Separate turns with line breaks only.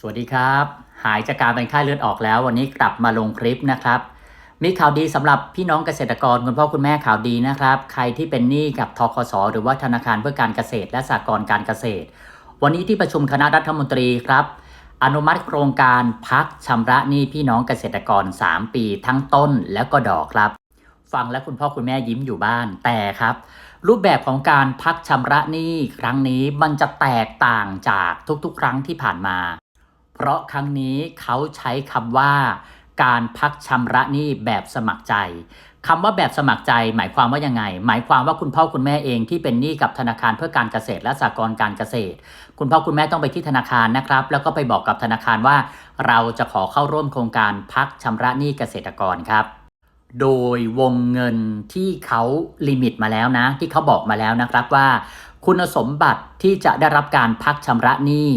สวัสดีครับ หายจากการเป็นไข้เลือดออกแล้ว วันนี้กลับมาลงคลิปนะครับ มีข่าวดีสำหรับพี่น้องเกษตรกรคุณพ่อคุณแม่ข่าวดีนะครับ ใครที่เป็นหนี้กับทกสหรือว่าธนาคารเพื่อการเกษตรและสหกรณ์การเกษตร วันนี้ที่ประชุมคณะรัฐมนตรีครับ อนุมัติโครงการพักชำระหนี้พี่น้องเกษตรกร 3 ปี ทั้งต้นแล้วก็ดอกครับ ฟังแล้วคุณพ่อคุณแม่ยิ้มอยู่บ้านแต่ครับรูปแบบของการพักชำระหนี้ครั้งนี้มันจะแตกต่างจากทุกๆ ครั้งที่ผ่านมา เพราะครั้งนี้เขาใช้คำว่า การพักชำระหนี้แบบสมัครใจคำว่าแบบสมัครใจหมายความว่ายังไง หมายความว่าคุณพ่อคุณแม่เองที่เป็นหนี้กับธนาคารเพื่อการเกษตรและสหกรณ์การเกษตร คุณพ่อคุณแม่ต้องไปที่ธนาคารนะครับ แล้วก็ไปบอกกับธนาคารว่า เราจะขอเข้าร่วมโครงการพักชำระหนี้เกษตรกรครับ โดยวงเงินที่เขาลิมิตมาแล้วนะ ที่เขาบอกมาแล้วนะครับว่า คุณสมบัติที่จะได้รับการพักชำระหนี้